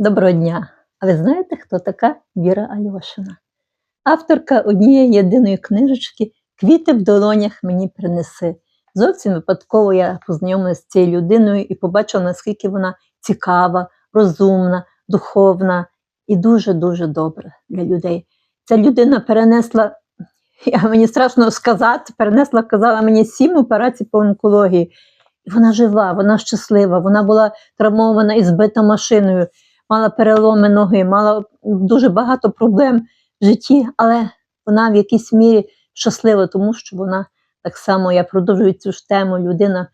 Доброго дня! А ви знаєте, хто така Віра Альошина? Авторка однієї єдиної книжечки Квіти в долонях мені принеси. Зовсім випадково я познайомилася з цією людиною і побачила, наскільки вона цікава, розумна, духовна і дуже-дуже добра для людей. Ця людина перенесла, я, мені страшно сказати, перенесла, казала мені сім операцій по онкології. І вона жива, вона щаслива, вона була травмована і збита машиною мала переломи ноги, мала дуже багато проблем в житті, але вона в якійсь мірі щаслива, тому що вона так само, я продовжую цю ж тему, людина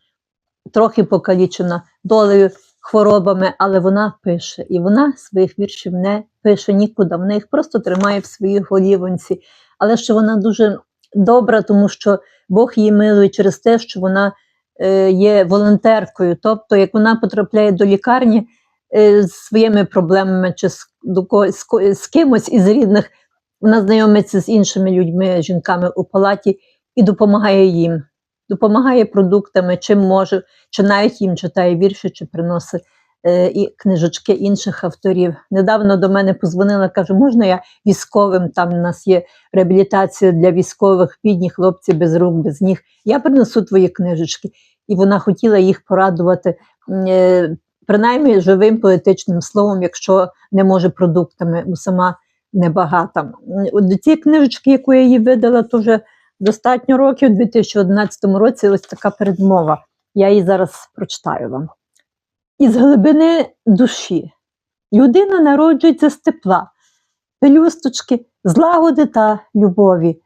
трохи покалічена долею, хворобами, але вона пише. І вона своїх віршів не пише нікуди. Вона їх просто тримає в своїй голівонці. Але що вона дуже добра, тому що Бог її милує через те, що вона е, є волонтеркою. Тобто, як вона потрапляє до лікарні, з своїми проблемами чи з, до когось, з, ко- з кимось із рідних, вона знайомиться з іншими людьми, жінками у палаті і допомагає їм. Допомагає продуктами, чим може, чи навіть їм читає вірші, чи приносить е, і книжечки інших авторів. Недавно до мене позвонила, каже, можна я військовим, там у нас є реабілітація для військових, бідні хлопці без рук, без ніг. Я принесу твої книжечки. І вона хотіла їх порадувати е, принаймні живим поетичним словом, якщо не може продуктами, бо сама небагата. От цієї книжечки, яку я їй видала, то вже достатньо років, у 2011 році, ось така передмова. Я її зараз прочитаю вам. Із глибини душі людина народжується з тепла, пелюсточки, злагоди та любові,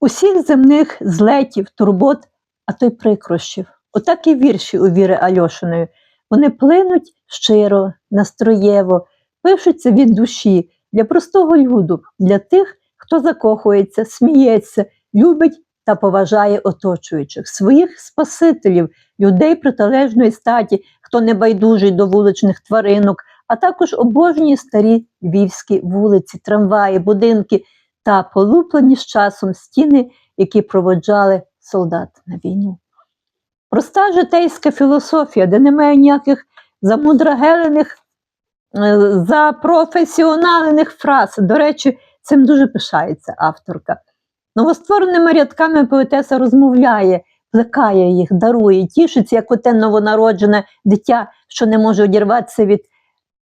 усіх земних злетів, турбот, а то й прикрощів. Отак і вірші у Віри Альошиної. Вони плинуть щиро, настроєво, пишуться від душі для простого люду, для тих, хто закохується, сміється, любить та поважає оточуючих, своїх спасителів, людей протилежної статі, хто не байдужий до вуличних тваринок, а також обожнює старі львівські вулиці, трамваї, будинки та полуплені з часом стіни, які проводжали солдат на війну. Проста житейська філософія, де немає ніяких замудрагелених, е, запрофесіоналених фраз. До речі, цим дуже пишається авторка. Новоствореними рядками поетеса розмовляє, плекає їх, дарує, тішиться, як оте новонароджене дитя, що не може одірватися від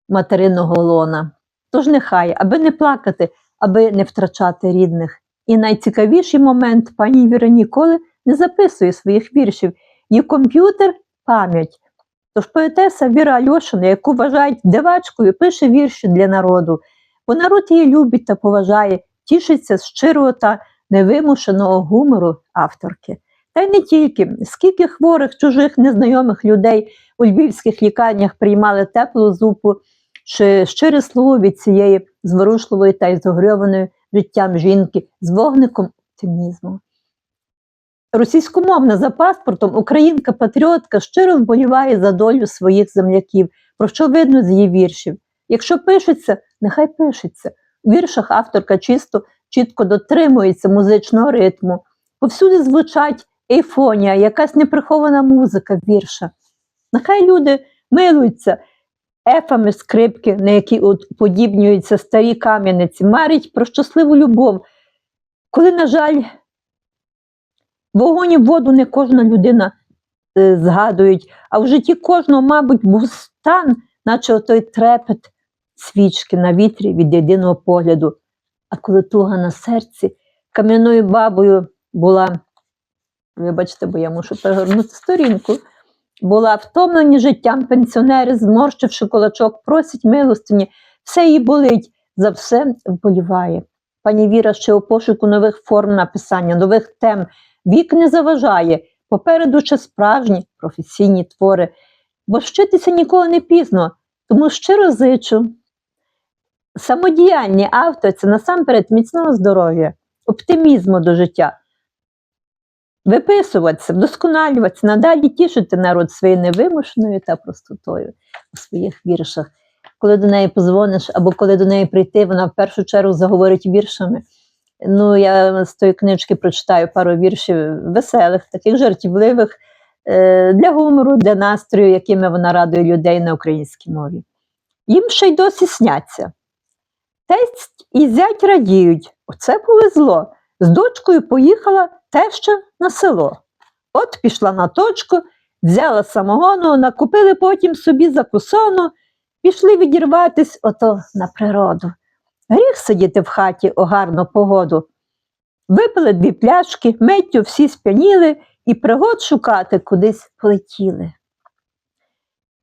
материнного лона. Тож нехай, аби не плакати, аби не втрачати рідних. І найцікавіший момент пані Віра ніколи не записує своїх віршів. Її комп'ютер пам'ять. Тож поетеса Віра Альошина, яку вважають дивачкою, пише вірші для народу, бо народ її любить та поважає, тішиться з щирого та невимушеного гумору авторки. Та й не тільки, скільки хворих, чужих, незнайомих людей у львівських лікарнях приймали теплу зупу чи щире слово від цієї зворушливої та й зогрьованої життям жінки з вогником оптимізму. Російськомовна за паспортом українка-патріотка щиро вболіває за долю своїх земляків, про що видно з її віршів. Якщо пишеться, нехай пишеться. У віршах авторка чисто чітко дотримується музичного ритму. Повсюди звучать ейфонія, якась неприхована музика вірша. Нехай люди милуються ефами скрипки, на які от подібнюються старі кам'яниці, марять про щасливу любов. Коли, на жаль, вогонь і воду не кожна людина е, згадують, а в житті кожного, мабуть, був стан, наче той трепет свічки на вітрі від єдиного погляду. А коли туга на серці, кам'яною бабою була, вибачте, бо я мушу перегорнути сторінку, була втомлені життям пенсіонери, зморщивши кулачок, просять милостині, все їй болить, за все вболіває. Пані Віра ще у пошуку нових форм написання, нових тем, вік не заважає, попереду ще справжні професійні твори, бо вчитися ніколи не пізно, тому щиро зичу. Самодіяльні це насамперед міцного здоров'я, оптимізму до життя. Виписуватися, вдосконалюватися, надалі тішити народ своєю невимушеною та простотою у своїх віршах. Коли до неї позвониш або коли до неї прийти, вона в першу чергу заговорить віршами. Ну, я з тої книжки прочитаю пару віршів веселих, таких жартівливих, е, для гумору, для настрою, якими вона радує людей на українській мові. їм ще й досі сняться. Тесть і зять радіють, оце повезло. З дочкою поїхала теща на село. От пішла на точку, взяла самогону, накупили потім собі закусону, пішли відірватись ото на природу. Гріх сидіти в хаті о гарну погоду. Випили дві пляшки, миттю всі сп'яніли і пригод шукати кудись полетіли.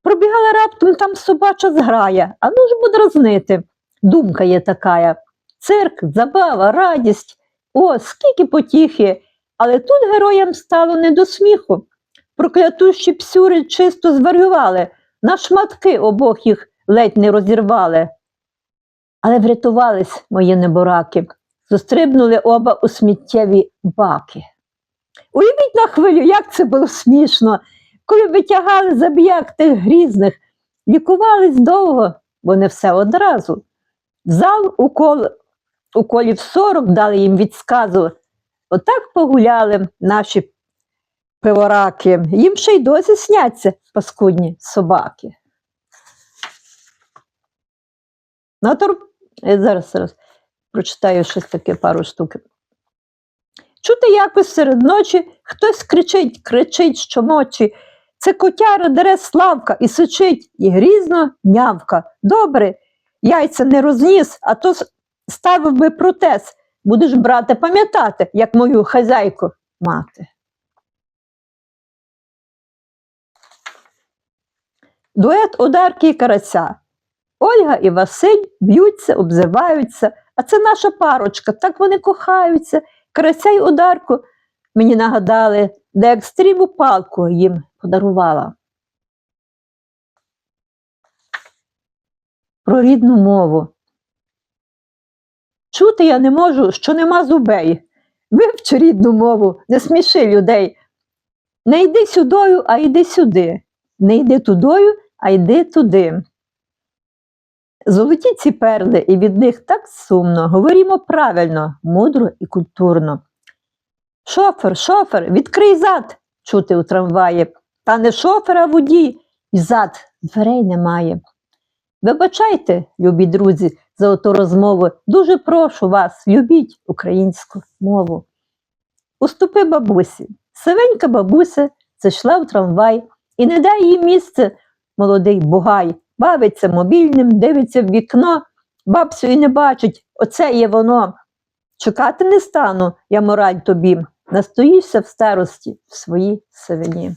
Пробігала раптом там собача зграя, а ну ж подразнити. Думка є такая. Цирк, забава, радість. О, скільки потіхи. Але тут героям стало не до сміху. Проклятущі псюри чисто зварювали, на шматки обох їх ледь не розірвали. Але врятувались мої небораки, зустрибнули оба у сміттєві баки. Уявіть на хвилю, як це було смішно, коли витягали забіяк тих грізних, лікувались довго, бо не все одразу. В зал укол, уколів 40 дали їм від сказу. Отак погуляли наші пивораки. Їм ще й досі сняться паскудні собаки. Натур... е, Зараз, зараз прочитаю щось таке пару штук. Чути якось серед ночі хтось кричить, кричить щоночі. Це котяра дере славка і сичить, і грізно нявка. Добре, яйця не розніс, а то ставив би протез. Будеш, брате, пам'ятати, як мою хазяйку мати. Дует одарки і карася. Ольга і Василь б'ються, обзиваються, а це наша парочка, так вони кохаються. Карася й ударку мені нагадали, де екстріму палку їм подарувала. Про рідну мову. Чути я не можу, що нема зубей. Вивч рідну мову, не сміши людей. Не йди сюдою, а йди сюди. Не йди тудою, а йди туди. Золоті ці перли, і від них так сумно. Говорімо правильно, мудро і культурно. Шофер, шофер, відкрий зад, чути у трамваї. Та не шофер, а водій, і зад дверей немає. Вибачайте, любі друзі, за оту розмову. Дуже прошу вас, любіть українську мову. Уступи бабусі. Сивенька бабуся зайшла в трамвай і не дай їй місце, молодий бугай. Бавиться мобільним, дивиться в вікно, бабцю і не бачить, оце є воно. Чекати не стану, я мораль тобі, настоїшся в старості в своїй сивині.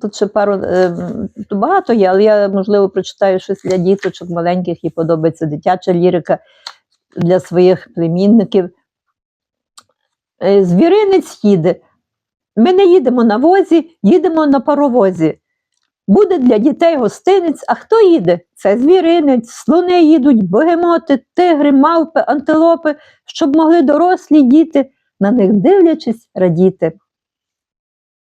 Тут ще пару е, тут багато є, але я, можливо, прочитаю щось для діточок маленьких, і подобається дитяча лірика для своїх племінників. Е, Звіринець їде. Ми не їдемо на возі, їдемо на паровозі. Буде для дітей гостинець, а хто їде? Це звіринець, слони їдуть, богемоти, тигри, мавпи, антилопи, щоб могли дорослі діти, на них дивлячись, радіти.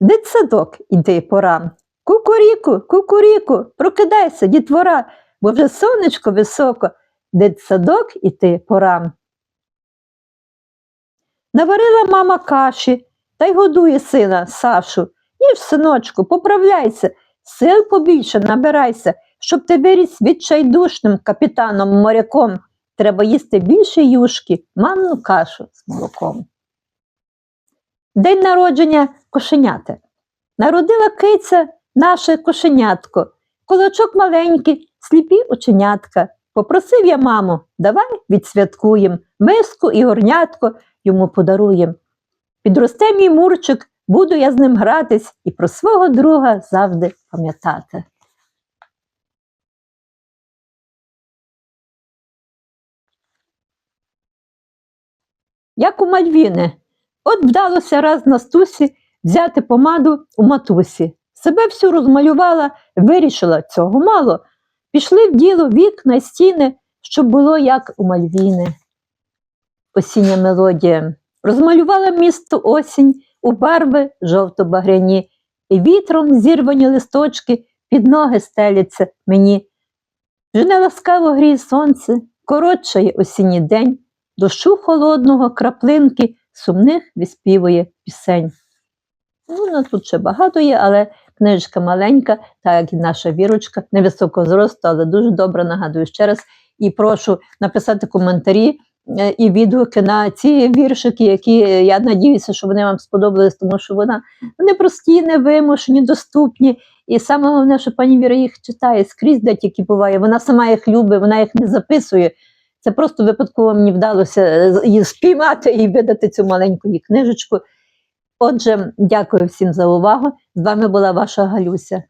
Дитсадок іди пора. Кукуріку, кукуріку, прокидайся, дітвора, бо вже сонечко високо, дитсадок іти пора. Наварила мама каші та й годує сина Сашу. Їж, синочку, поправляйся, сил побільше набирайся, щоб ти виріс відчайдушним капітаном моряком. Треба їсти більше юшки, манну кашу з молоком. День народження кошеняти. Народила киця наше кошенятко, кулачок маленький, сліпі оченятка. Попросив я маму, давай відсвяткуєм, миску і горнятко йому подаруєм. Підросте мій мурчик, буду я з ним гратись і про свого друга завжди пам'ятати. Як у Мальвіни, от вдалося раз на стусі взяти помаду у матусі. Себе всю розмалювала, вирішила цього мало. Пішли в діло вікна, стіни, щоб було як у Мальвіни. Осіння мелодія. Розмалювала місто осінь у барви жовто-багряні, вітром зірвані листочки під ноги стеляться мені. Вже не ласкаво гріє сонце, коротшає осінній день, дощу холодного краплинки сумних виспівує пісень. Ну, ну, тут ще багато є, але Книжечка маленька, так як і наша вірочка, невисокого зросту, але дуже добра, нагадую ще раз. І прошу написати коментарі і відгуки на ці віршики, які е, я надіюся, що вони вам сподобались, тому що вона вони прості, невимушені, доступні. І саме головне, що пані Віра їх читає скрізь, де тільки буває. Вона сама їх любить, вона їх не записує. Це просто випадково мені вдалося е, її спіймати і видати цю маленьку її книжечку. Отже, дякую всім за увагу. З вами була ваша Галюся.